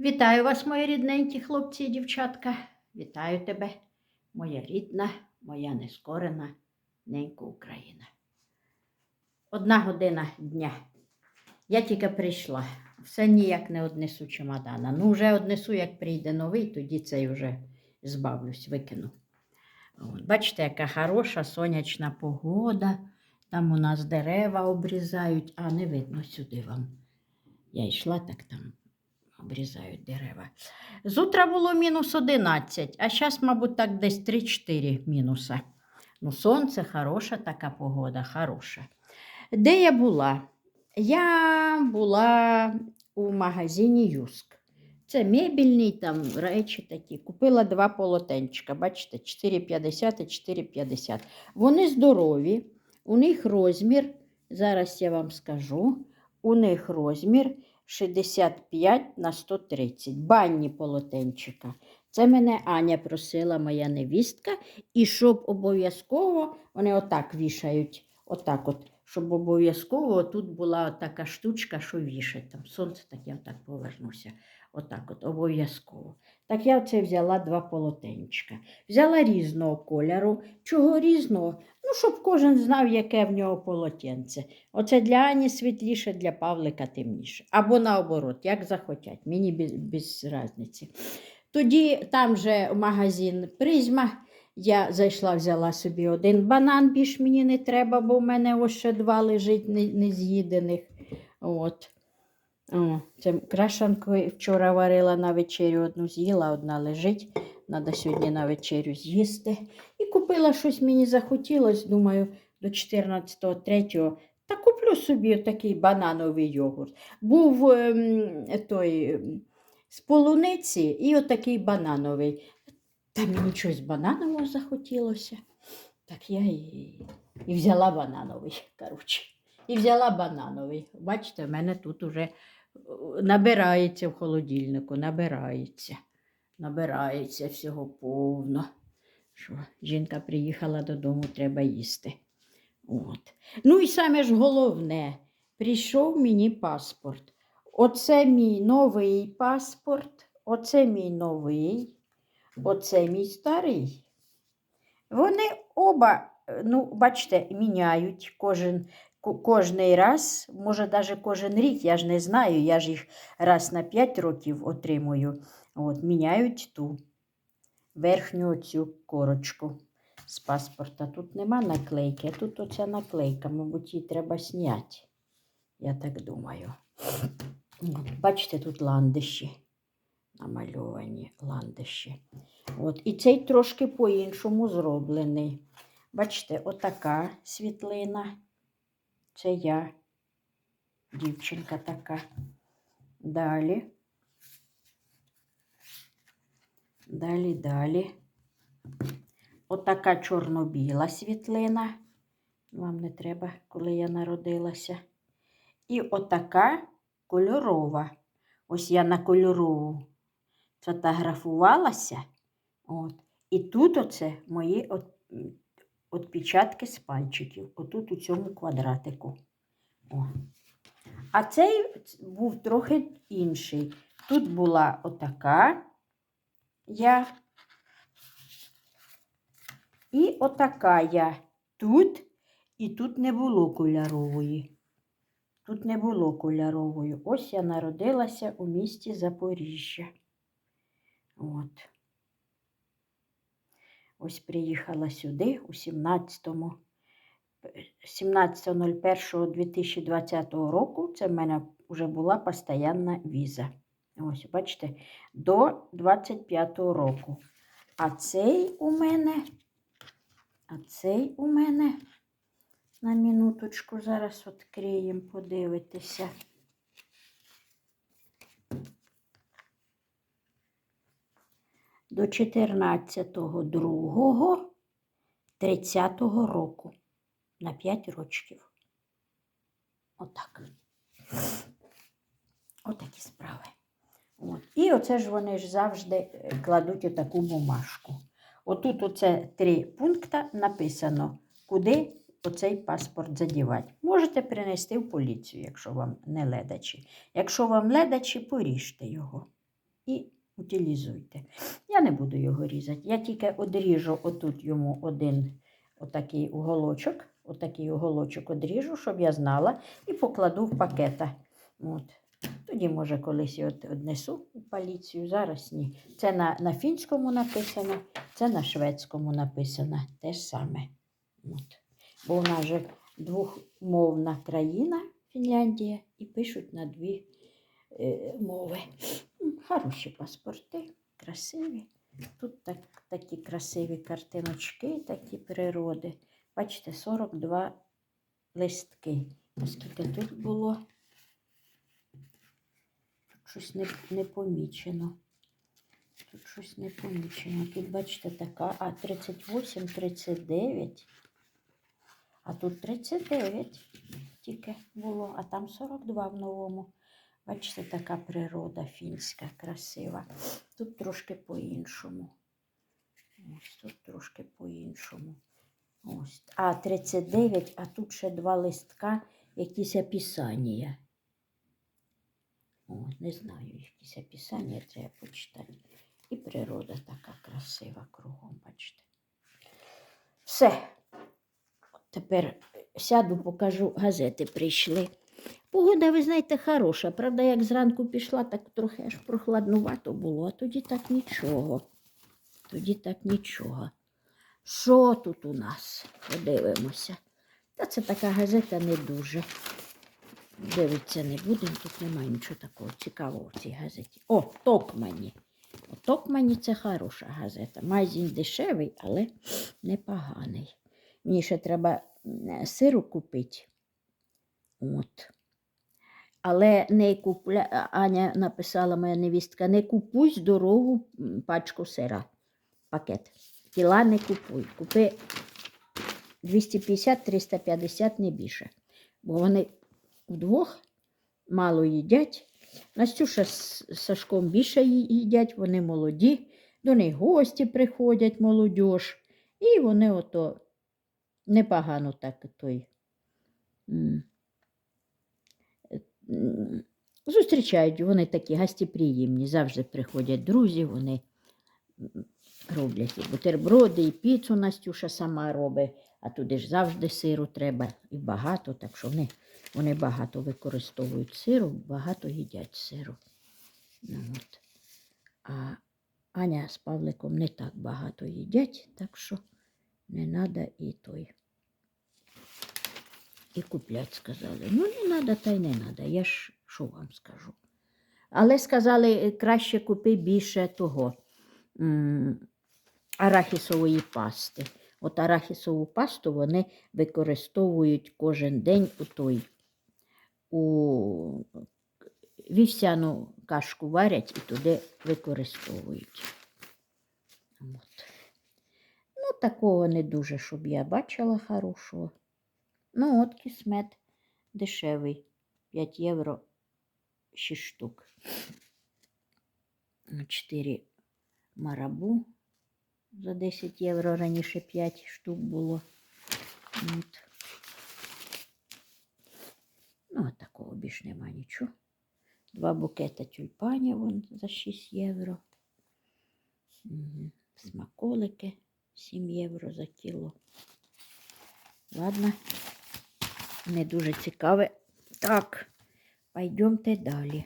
Вітаю вас, мої рідненькі хлопці і дівчатка. Вітаю тебе, моя рідна, моя нескорена ненька Україна. Одна година дня. Я тільки прийшла. Все ніяк не однесу чемодана. Ну, вже однесу, як прийде новий, тоді цей вже збавлюсь, викину. Бачите, яка хороша сонячна погода. Там у нас дерева обрізають, а не видно сюди вам. Я йшла, так там обрізають дерева. З утра було мінус 11, а зараз, мабуть, так десь 3-4 мінуса. Ну, сонце, хороша така погода, хороша. Де я була? Я була у магазині Юск. Це мебільний, там речі такі. Купила два полотенчика, бачите, 4,50 і 4,50. Вони здорові, у них розмір, зараз я вам скажу, у них розмір 65 на 130. Банні полотенчика. Це мене Аня просила, моя невістка, і щоб обов'язково вони отак вішають, отак от, щоб обов'язково тут була така штучка, що вішать. Там сонце, таке отак повернуся. Отак от, обов'язково. Так я оце взяла два полотенчика. Взяла різного кольору. Чого різного? Ну, щоб кожен знав, яке в нього полотенце. Оце для Ані світліше, для Павлика темніше. Або наоборот, як захотять, мені без, без різниці. Тоді там же магазин Призма. Я зайшла, взяла собі один банан, більш мені не треба, бо в мене ось ще два лежить не- нез'їдених. От. О, це крашанку вчора варила на вечерю, одну з'їла, одна лежить. Треба сьогодні на вечерю з'їсти. І купила щось мені захотілось, думаю, до 14.03 та куплю собі такий банановий йогурт. Був ем, той ем, з полуниці і отакий банановий. Та мені щось бананового захотілося. Так я і, і взяла банановий. коротше. І взяла банановий. Бачите, в мене тут уже набирається в холодильнику, набирається. Набирається всього повно. Що жінка приїхала додому, треба їсти. От. Ну і саме ж головне, прийшов мені паспорт. Оце мій новий паспорт, оце мій новий, оце мій старий. Вони оба, ну, бачите, міняють кожен, ко- кожний раз, може, навіть кожен рік, я ж не знаю, я ж їх раз на 5 років отримую. От, міняють ту верхню цю корочку з паспорта. Тут нема наклейки, тут оця наклейка, мабуть, її треба зняти. Я так думаю. Бачите, тут ландиші. Намальовані ландиші. От, і цей трошки по-іншому зроблений. Бачите, отака світлина. Це я, дівчинка така. Далі. Далі, далі. Отака чорно-біла світлина. Вам не треба, коли я народилася. І отака кольорова. Ось я на кольорову фотографувалася. От. І тут оце мої от, м, отпечатки з пальчиків. Отут у цьому квадратику. О. А цей був трохи інший. Тут була отака я. І отака я тут, і тут не було кольорової. Тут не було кольорової. Ось я народилася у місті Запоріжжя. От. Ось приїхала сюди у 17-му. 17.01.2020 року це в мене вже була постоянна віза. Ось, бачите, до 25-го року. А цей у мене, а цей у мене, на минуточку, зараз відкриємо, подивитися. До 14.02. 30-го року. На 5 рочків. Отак. Отакі справи. От. І оце ж вони ж завжди е, кладуть отаку бумажку. Отут оце три пункти написано, куди оцей паспорт задівати. Можете принести в поліцію, якщо вам не ледачі. Якщо вам ледачі, поріжте його. і утилізуйте. Я не буду його різати. Я тільки одріжу отут йому один отакий уголочок. Отакий уголочок одріжу, щоб я знала, і покладу в пакета. От. Тоді, може, колись я однесу у поліцію. Зараз ні. Це на, на фінському написано, це на шведському написано. Те ж саме. От. Бо у нас же двохмовна країна Фінляндія і пишуть на дві е, мови. Хороші паспорти, красиві. Тут так, такі красиві картиночки, такі природи. Бачите, 42 листки. А скільки тут було? Тут щось не, не помічено. Тут щось не помічено. Тут, бачите, така, а 38, 39. А тут 39 тільки було, а там 42 в новому. Бачите, така природа фінська, красива. Тут трошки по-іншому. Ось тут трошки по-іншому. Ось. А 39, а тут ще два листка, якісь описання. О, не знаю, якісь описання треба почитати. І природа така красива кругом, бачите. Все. Тепер сяду, покажу, газети прийшли. Погода, ви знаєте, хороша. Правда, як зранку пішла, так трохи аж прохладнувато було, а тоді так нічого. Тоді так нічого. Що тут у нас? Подивимося. Та це така газета не дуже. Дивитися не будемо, тут немає нічого такого цікавого в цій газеті. О, Токмані. О, Токмані це хороша газета. Магазин дешевий, але непоганий. Мені ще треба сиру купити. От. Але не купля... Аня написала моя невістка, не купуй здорову пачку сира. Пакет. Кіла не купуй. Купи 250-350 не більше. Бо вони вдвох мало їдять. Настюша з Сашком більше їдять, вони молоді, до них гості приходять, молодіж. І вони ото непогано так той. Зустрічають, вони такі гостеприємні, завжди приходять друзі, вони роблять і бутерброди, і піцу Настюша сама робить, а туди ж завжди сиру треба і багато, так що вони, вони багато використовують сиру, багато їдять сиру. Ну, от. А Аня з Павликом не так багато їдять, так що не треба і той. І куплять, сказали. Ну, не треба, та й не треба. Я ж що вам скажу. Але сказали, е, краще купи більше того арахісової пасти. От арахісову пасту вони використовують кожен день у той у вівсяну кашку варять і туди використовують. От. Ну, такого не дуже, щоб я бачила хорошого. Ну, от кісмет дешевий. 5 євро 6 штук. 4 марабу за 10 євро, раніше 5 штук було. От. Ну, а такого більш нема нічого. Два букета тюльпанів вон за 6 євро. Смаколики 7 євро за кіло. Ладно, не дуже цікаве. Так, пойдемте далі.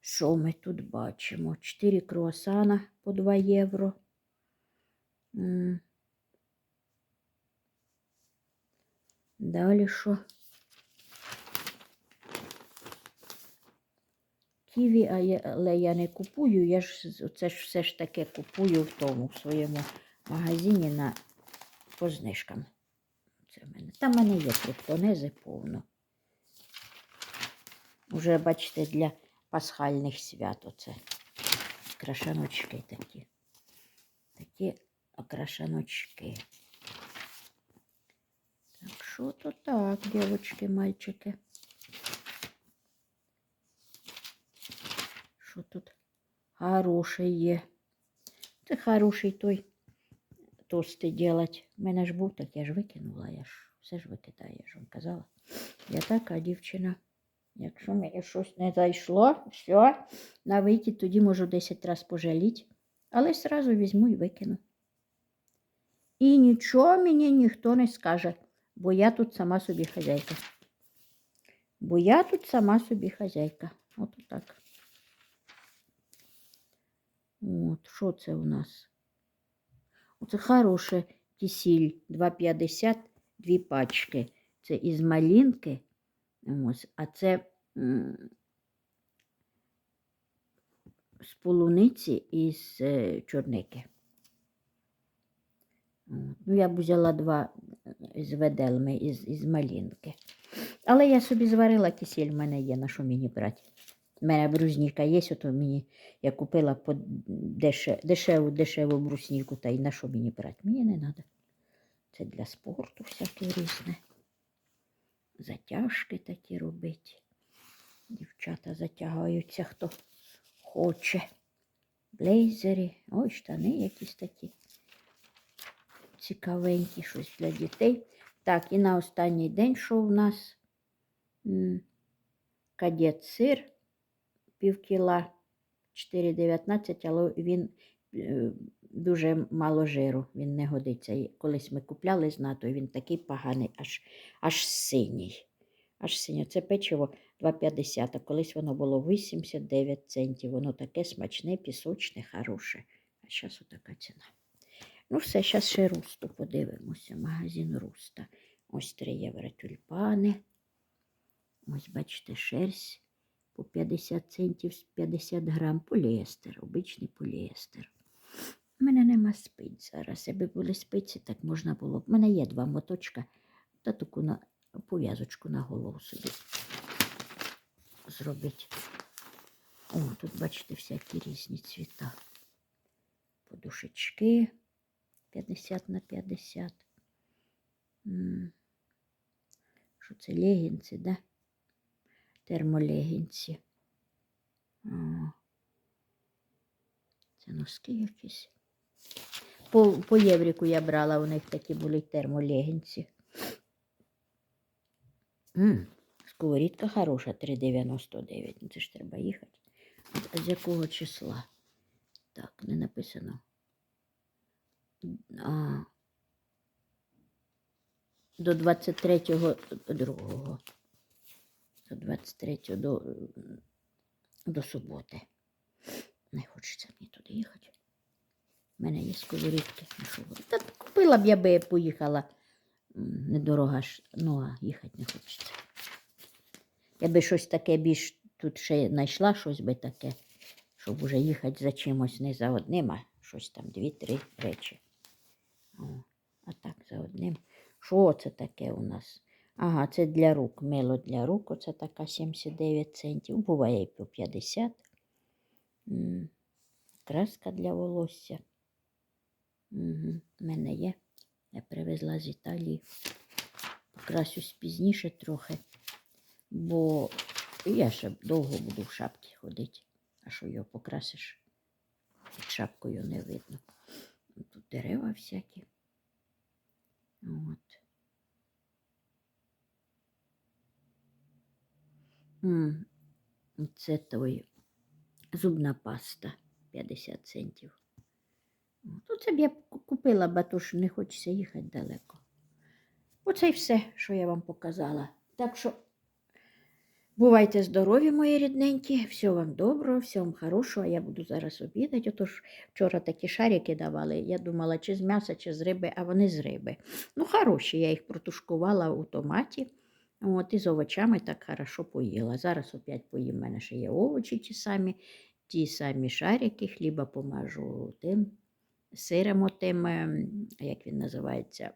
Що ми тут бачимо? 4 круасана по 2 євро. Далі що? Ківі, але я не купую, я ж це ж все ж таки купую в тому в своєму магазині на по знижкам. Це в мене. Там в мене є криптонези повно. Уже, бачите, для пасхальних свят оце. Крашаночки такі. Такі окрашаночки. Так, що то так, дівчатки, мальчики. Що тут хороше є? Це хороший той тости делать. У мене ж був, так я ж викинула, я ж все ж викидаю, я ж вам казала. Я така дівчина. Якщо мені щось не зайшло, все, на викид тоді можу 10 разів пожаліти, але сразу візьму і викину. І нічого мені ніхто не скаже, бо я тут сама собі хазяйка. Бо я тут сама собі хазяйка. От так. От, що це у нас? Оце хороше кисіль 2,50, дві пачки. Це із малинки. Ось, а це з полуниці і з е, чорники. Ну, я б взяла два е, з веделми із, із малинки. Але я собі зварила кисіль, в мене є, на що мені брати. У мене брусніка є, ото мені я купила дешеву, дешеву брусніку, та й на що мені брати? Мені не треба. Це для спорту всяке різне. Затяжки такі робити. Дівчата затягаються, хто хоче. Блейзери, ой, штани якісь такі цікавенькі, щось для дітей. Так, і на останній день, що у нас кадет сир пів кіла 4,19, але він е, дуже мало жиру, він не годиться. Колись ми купляли з натою, він такий поганий, аж, аж синій. Аж синій. Це печиво 2,50, а колись воно було 89 центів. Воно таке смачне, пісочне, хороше. А зараз отака ціна. Ну, все, зараз ще русту подивимося. Магазин руста. Ось 3 євро тюльпани. Ось, бачите, шерсть по 50 центів 50 грам. Поліестер, обичний поліестер. У мене нема спиць зараз. Якби були спиці, так можна було. У мене є два моточка та таку на пов'язочку на голову собі зробити. О, тут, бачите, всякі різні цвіта. Подушечки 50 на 50. Що це легінці, да? Термолегінці. Це носки якісь. По, по євріку я брала, у них такі були термолегінці. Сковорідка хороша, 3,99. Ну, це ж треба їхати. А з якого числа? Так, не написано. А, до 23-го другого. До 23-го до, до суботи. Не хочеться мені туди їхати. У мене є сковорідки. Та купила б я би поїхала. Недорога ж, ну а їхати не хочеться. Я би щось таке більш тут ще знайшла щось би таке, щоб уже їхати за чимось не за одним, а щось там дві-три речі. О, а так за одним. Що це таке у нас? Ага, це для рук. Мило для рук. Оце така 79 центів. Буває і по 50. М, Краска для волосся. Угу. У мене є. Я привезла з Італії. Покрасюсь пізніше трохи, бо я ще довго буду в шапці ходити. А що його покрасиш? Під шапкою не видно. Тут дерева всякі. От. Це той зубна паста 50 центів. Ну, це б я купила, бо то ж не хочеться їхати далеко. Оце й все, що я вам показала. Так що бувайте здорові, мої рідненькі, всього вам доброго, всього вам хорошого. Я буду зараз обідати. Отож вчора такі шарики давали. Я думала, чи з м'яса, чи з риби, а вони з риби. Ну, хороші, я їх протушкувала у томаті. От, і з овочами так хорошо поїла. Зараз опять поїм. У мене ще є овочі ті самі, ті самі шарики, хліба помажу тим сиром отим, як він називається,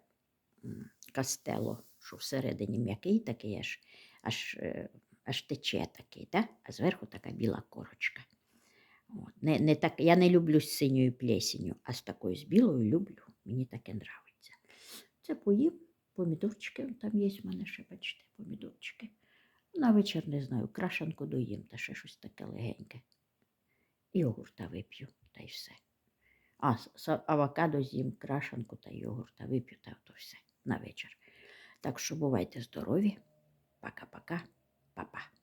кастело, що всередині м'який такий, аж, аж, е, аж тече такий, да? а зверху така біла корочка. От. Не, не так, я не люблю з синьою плесенью, а з такою з білою люблю. Мені таке нравиться. Це поїм, помідорчики там є в мене ще, бачите, помідорчики. На вечір не знаю, крашанку доїм та ще щось таке легеньке. Йогурта вип'ю, та й все. А, авокадо з'їм крашанку та йогурта вип'ю та то все на вечір. Так що бувайте здорові. Пока-пока, папа.